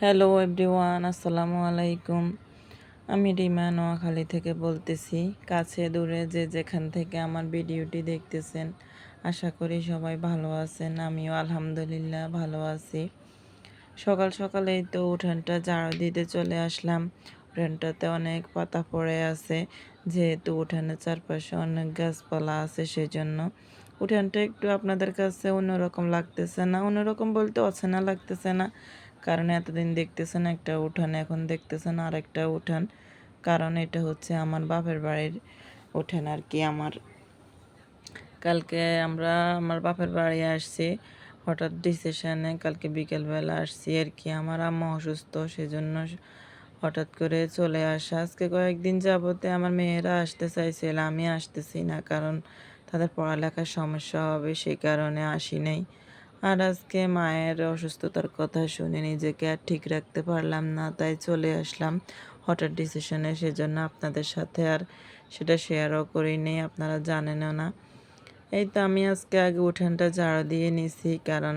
Hello everyone আসসালামু আলাইকুম। আমি রিমা নোয়াখালী থেকে বলতেছি, কাছে দূরে যে যেখান থেকে আমার ভিডিওটি দেখতেছেন, আশা করি সবাই ভালো আছেন, আমিও আলহামদুলিল্লাহ ভালো আছি। সকাল সকালেই তো উঠানটা ঝাড়ু দিতে চলে আসলাম, উঠানটাতে অনেক পাতা পড়ে আছে, যেহেতু উঠানের চারপাশে অনেক গাছপালা আছে সেজন্য। উঠানটা একটু আপনাদের কাছে অন্যরকম লাগতেছে না, অন্যরকম বলতে অচেনা লাগতেছে না। কারণ এতদিন দেখতেছেন, একটা উঠান এখন দেখতেছেন আর একটা উঠান। কারণ এটা হচ্ছে আমার বাপের বাড়ির উঠান আর কি আমার। কালকে আমরা, আমার বাপের বাড়ি আসছি, হঠাৎ ডিসিশনে কালকে বিকেলবেলা আসছি আর কি। আমার আম্মা অসুস্থ, সেজন্য হঠাৎ করে চলে আসা। আজকে কয়েকদিন যাবতে আমার মেয়েরা আসতে চাইছিল, আমি আসতেছি না কারণ তাদের পড়ালেখার সমস্যা হবে, সেই কারণে আসি নাই। আর আজকে মায়ের অসুস্থতার কথা শুনে নিজেকে আর ঠিক রাখতে পারলাম না, তাই চলে আসলাম হঠাৎ ডিসিশনে সেজন্য আপনাদের সাথে আর সেটা শেয়ারও করিনি, আপনারা জানেনও না। এই তো আমি আজকে আগে উঠানটা ঝাড় দিয়ে নিছি, কারণ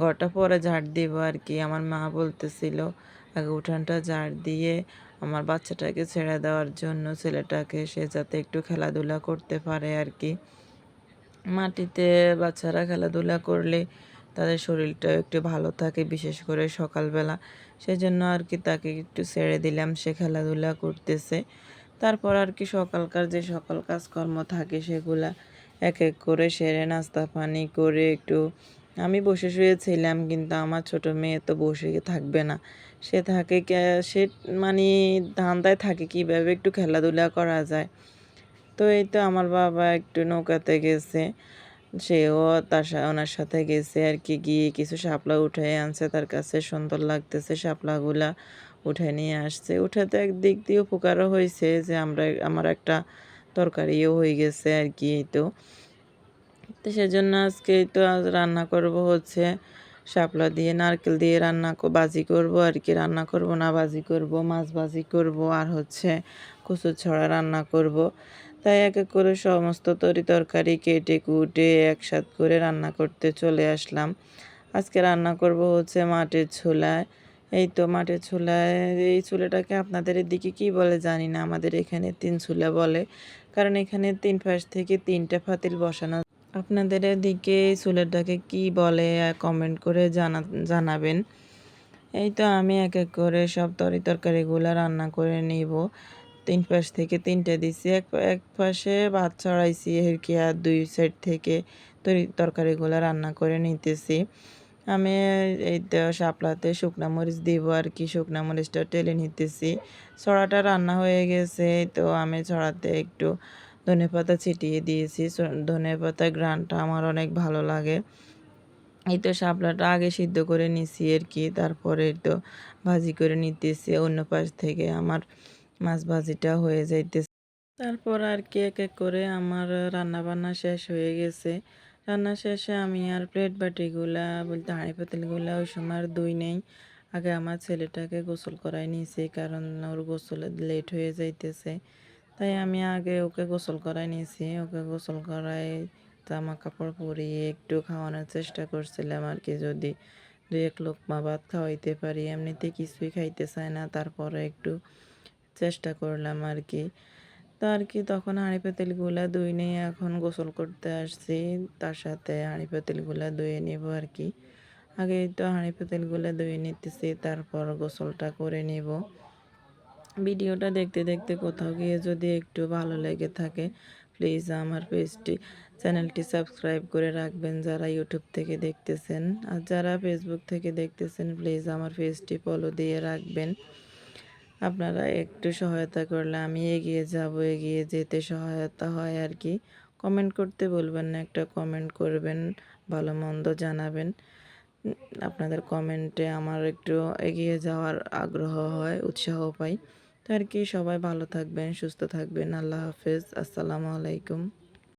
ঘরটা পরে ঝাড় দিব আর কি, আমার মা বলতেছিল আগে উঠানটা ঝাড় দিয়ে আমার বাচ্চাটাকে ছেড়ে দেওয়ার জন্য ছেলেটাকে সে যাতে একটু খেলাধুলা করতে পারে আর কি। মাটিতে বাচ্চারা খেলাধুলা করলে তাদের শরীরটাও একটু ভালো থাকে, বিশেষ করে সকালবেলা। সেজন্য আর কি তাকে একটু ছেড়ে দিলাম, সে খেলাধুলা করতেছে। তারপর আর কি সকালকার যে সকাল কাজকর্ম থাকে সেগুলা এক এক করে সেরে নাস্তা পানি করে একটু আমি বসে শুয়েছিলাম, কিন্তু আমার ছোট মেয়ে তো বসে থাকবে না। সে থাকে সে মানে ধান্দায় থাকে কীভাবে একটু খেলাধুলা করা যায়। তো এই তো আমার বাবা একটু নৌকাতে গেছে। সেও তার ওনার সাথে গেছে আর কি। গিয়ে কিছু শাপলা উঠে আনছে। তার কাছে সুন্দর লাগতেছে শাপলাগুলা উঠে নিয়ে আসছে। উঠাতে একদিক দিয়ে উপকারও হয়েছে যে আমরা, আমার একটা তরকারিও হয়ে গেছে আর কি এই তো। তো সেজন্য আজকে তো আজ রান্না করব হচ্ছে শাপলা দিয়ে, নারকেল দিয়ে রান্না বাজি করব আর কি। রান্না করব না বাজি করব, মাছ বাজি করব আর হচ্ছে কচু ছড়া রান্না করব। তাই এক এক করে সমস্ত তরি তরকারি কেটে কুটে একসাথ করে রান্না করতে চলে আসলাম। আজকে রান্না করব হচ্ছে মাটির ছোলায় এই তো মাটির ছোলায় এই চুলাটাকে আপনাদের দিকে কি বলে জানি না, আমাদের এখানে তিন চুলা বলে। কারণ এখানে তিন পাশ থেকে তিনটা ফাতিল বসানো। আপনাদের দিকে এই চুলাটাকে কি বলে কমেন্ট করে জানা, জানাবেন। এই তো আমি এক এক করে সব তরি তরকারিগুলো রান্না করে নিব। তিন পাশ থেকে তিনটে দিছি। এক এক পাশে ভাত ছড়াইছি, হেরকি আর দুই সাইড থেকে তরি তরকারিগুলো রান্না করে নিতেছি। আমি এই শাপলাতে শুকনা মরিচ দিব আর কি, শুকনা মরিচটা টেলে নিতেছি। ছড়াটা রান্না হয়ে গেছে তো আমি ছড়াতে একটু ধনে পাতা ছিটিয়ে দিয়েছি। ধনে পাতা গ্রানটা আমার অনেক ভালো লাগে। এই তো শাপলাটা আগে সিদ্ধ করে নিছি আর কি, তারপরে তো ভাজি করে নিতেছি। অন্য পাশ থেকে আমার মাছ ভাজিটা হয়ে যাইতেছে। তারপর আর কি এক এক করে আমার রান্না বান্না শেষ হয়ে গেছে। রান্না শেষে আমি আর প্লেট বাটিগুলা বলতে হাঁড়ি পাতিলগুলা ওই সময় দুই নেই। আগে আমার ছেলেটাকে গোসল করাই নিয়েছি, কারণ ওর গোসল লেট হয়ে যাইতেছে। তাই আমি আগে ওকে গোসল করাই নিয়েছি। ওকে গোসল করাই জামা কাপড় পরিয়ে একটু খাওয়ানোর চেষ্টা করছিলাম আর কি। যদি দুই এক লোকমা ভাত খাওয়াইতে পারি, এমনিতে কিছুই খাইতে চায় না। তারপরে একটু চেষ্টা করলাম আর কি তো আর কি তখন হাঁড়ি পাতিলগুলা দুই নিয়ে এখন গোসল করতে আসছি। তার সাথে হাঁড়ি পাতিলগুলা ধুয়ে নেব আর কি আগে তো হাঁড়ি পাতিলগুলা ধুয়ে নিতেছি, তারপর গোসলটা করে নেব। ভিডিওটা দেখতে দেখতে কোথাও গিয়ে যদি একটু ভালো লেগে থাকে প্লিজ আমার পেজটি চ্যানেলটি সাবস্ক্রাইব করে রাখবেন যারা ইউটিউব থেকে দেখতেছেন। আর যারা ফেসবুক থেকে দেখতেছেন প্লিজ আমার পেজটি ফলো দিয়ে রাখবেন। আপনারা একটু সহায়তা করলে আমি এগিয়ে যাব, এগিয়ে যেতে সহায়তা হয় আর কি। কমেন্ট করতে বলবেন না, একটা কমেন্ট করবেন, ভালো মন্দ জানাবেন। আপনাদের কমেন্টে আমার একটু এগিয়ে যাওয়ার আগ্রহ হয়, উৎসাহ পাই। তো আর কি, সবাই ভালো থাকবেন, সুস্থ থাকবেন। আল্লাহ হাফেজ, আসসালামু আলাইকুম।